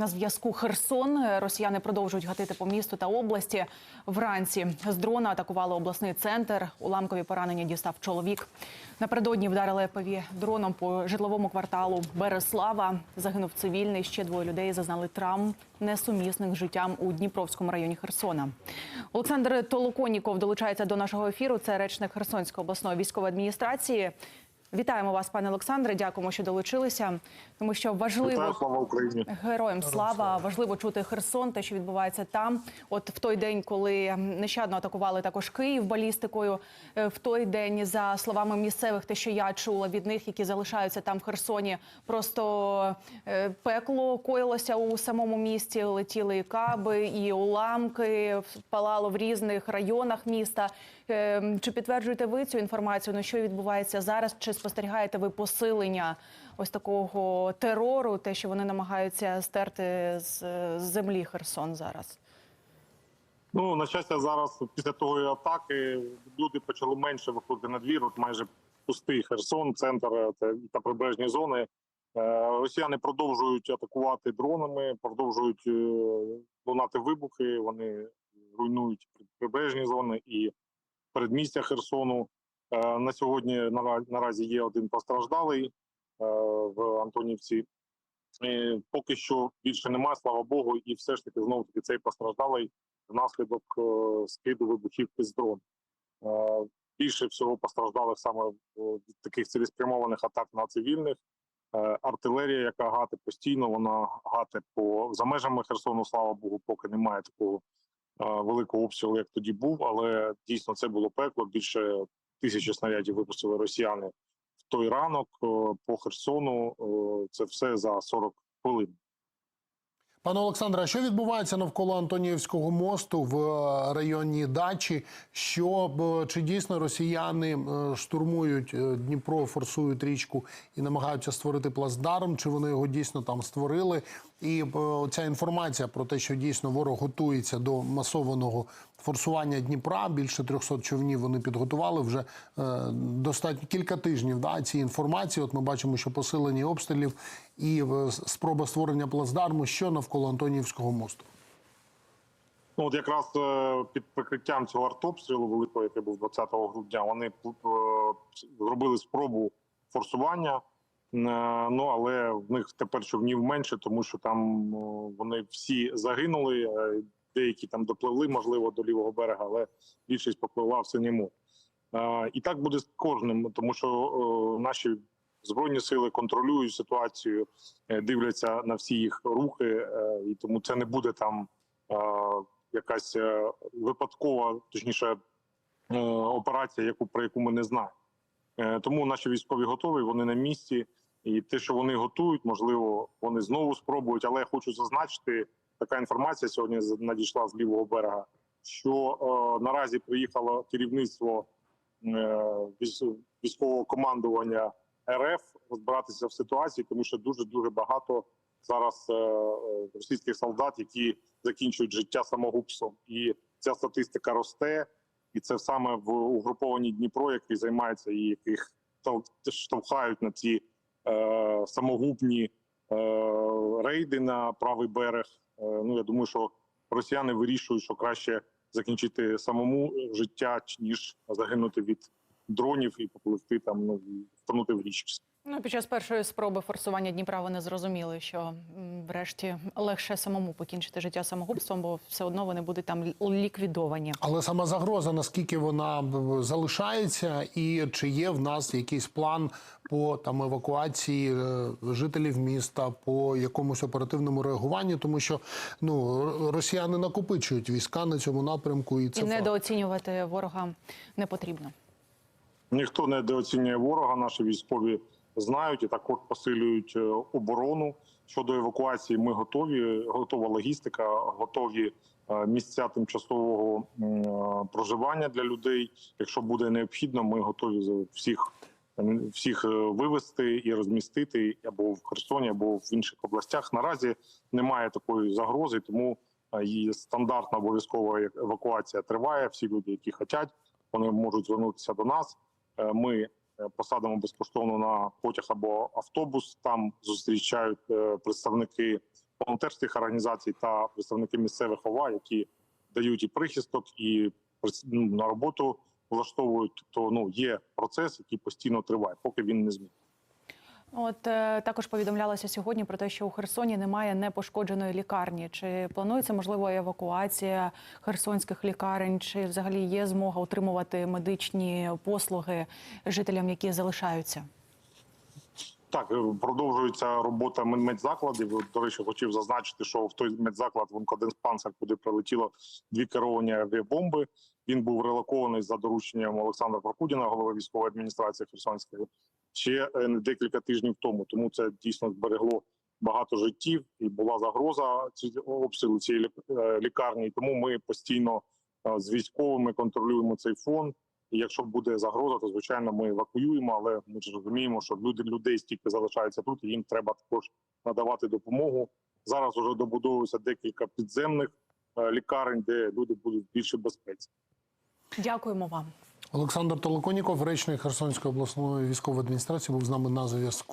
На зв'язку Херсон росіяни продовжують гатити по місту та області. Вранці з дрона атакували обласний центр. Уламкові поранення дістав чоловік. Напередодні вдарили ПВ дроном по житловому кварталу Береслава. Загинув цивільний. Ще двоє людей зазнали травм, несумісних життям у Дніпровському районі Херсона. Олександр Толоконіков долучається до нашого ефіру. Це речник Херсонської обласної військової адміністрації. Вітаємо вас, пане Олександре. Дякуємо, що долучилися. Тому що важливо слава Україні. Героям слава важливо чути Херсон, те, що відбувається там. От в той день, коли нещадно атакували також Київ балістикою. е, В той день, за словами місцевих, те, що я чула від них, які залишаються там в Херсоні, просто е, пекло коїлося у самому місті. Летіли і каби, і уламки палало в різних районах міста. Е, Чи підтверджуєте ви цю інформацію? Ну що відбувається зараз? Чи спостерігаєте ви посилення ось такого терору? Те, що вони намагаються стерти з землі Херсон зараз? Ну на щастя, зараз після того атаки люди почали менше виходити на двір. От майже пустий Херсон, центр е, та прибережні зони. Е, Росіяни продовжують атакувати дронами, продовжують е, лунати вибухи. Вони руйнують прибережні зони і передмістя Херсону. Е, На сьогодні нара- наразі є один постраждалий е, в Антонівці. Поки що більше немає, слава Богу, і все ж таки знову таки цей постраждалий внаслідок е, скиду вибухівки з дрон. Більше всього постраждалих саме від таких цілеспрямованих атак на цивільних. Артилерія, яка гате постійно, вона гате по за межами Херсону, слава Богу, поки немає такого великого обстрілу, як тоді був. Але дійсно це було пекло. Більше тисячі снарядів випустили росіяни в той ранок е, по Херсону. Е, Це все за 40 хвилин. Пане Олександре, а що відбувається навколо Антонівського мосту в е, районі дачі? Що чи дійсно росіяни штурмують Дніпро, форсують річку і намагаються створити плацдарм? Чи вони його дійсно там створили? І ця інформація про те, що дійсно ворог готується до масованого форсування Дніпра, більше 300 човнів вони підготували вже е, достатньо кілька тижнів. Да, ці інформації. От ми бачимо, що посилені обстрілів і е, спроба створення плацдарму, що навколо Антонівського мосту. Ну, от якраз е, під прикриттям цього артобстрілу великого, який був 20 грудня, вони е, зробили спробу форсування. Ну але в них тепер човнів менше, тому що там вони всі загинули. Деякі там допливли, можливо, до лівого берега, але більшість попливла в синьому. Е, І так буде з кожним, тому що наші збройні сили контролюють ситуацію, е, дивляться на всі їх рухи, е, і тому це не буде там якась е, випадкова, точніше, операція, яку про яку ми не знаємо. Тому наші військові готові, вони на місці, і те, що вони готують, можливо, вони знову спробують. Але я хочу зазначити, така інформація сьогодні надійшла з лівого берега, що е, наразі приїхало керівництво е, військового командування РФ розбиратися в ситуації, тому що дуже дуже багато зараз е, е, російських солдат, які закінчують життя самогубством, і ця статистика росте. І це саме в угрупованні Дніпро, який займається і яких штовхають на ці е, самогубні е, рейди на правий берег. Е, ну я думаю, що росіяни вирішують, що краще закінчити самому життя, ніж загинути від дронів і попливти там ну втонути в річці. Ну під час першої спроби форсування Дніпра вони зрозуміли, що врешті легше самому покінчити життя самогубством, бо все одно вони будуть там ліквідовані. Але сама загроза, наскільки вона залишається, і чи є в нас якийсь план по там евакуації е, жителів міста, по якомусь оперативному реагуванню, тому що ну росіяни накопичують війська на цьому напрямку, і це І факт. недооцінювати ворога не потрібно. Ніхто недооцінює ворога. Наші військові знають і також посилюють е, оборону. Щодо евакуації, ми готові. Готова логістика, готові е, місця тимчасового е, проживання для людей. Якщо буде необхідно, ми готові всіх всіх вивезти і розмістити або в Херсоні, або в інших областях. Наразі немає такої загрози, тому і стандартна обов'язкова евакуація триває. Всі люди, які хочуть, вони можуть звернутися до нас. Ми посадимо безкоштовно на потяг або автобус. Там зустрічають е, представники волонтерських організацій та представники місцевих ОВА, які дають і прихисток, і ну, на роботу влаштовують. Тобто ну є процес, який постійно триває, поки він не змінить. От е, також повідомлялося сьогодні про те, що у Херсоні немає непошкодженої лікарні. Чи планується можливо евакуація херсонських лікарень? Чи взагалі є змога отримувати медичні послуги жителям, які залишаються? Так, е, продовжується робота медзакладів. До речі, хотів зазначити, що в той медзаклад в онкодиспансер, куди прилетіло дві керовані авіабомби. Він був релокований за дорученням Олександра Прокудіна, голови військової адміністрації Херсонської, ще е, декілька тижнів тому. Тому це дійсно зберегло багато життів і була загроза ці обстрілу цієї е, лікарні. Тому ми постійно е, з військовими контролюємо цей фон. І якщо буде загроза, то звичайно ми евакуюємо. Але ми ж розуміємо, що люди людей стільки залишаються тут, і їм треба також надавати допомогу. Зараз вже добудовується декілька підземних лікарень, де люди будуть в більшій безпеці. Дякуємо вам. Олександр Толоконіков, речник Херсонської обласної військової адміністрації, був з нами на зв'язку.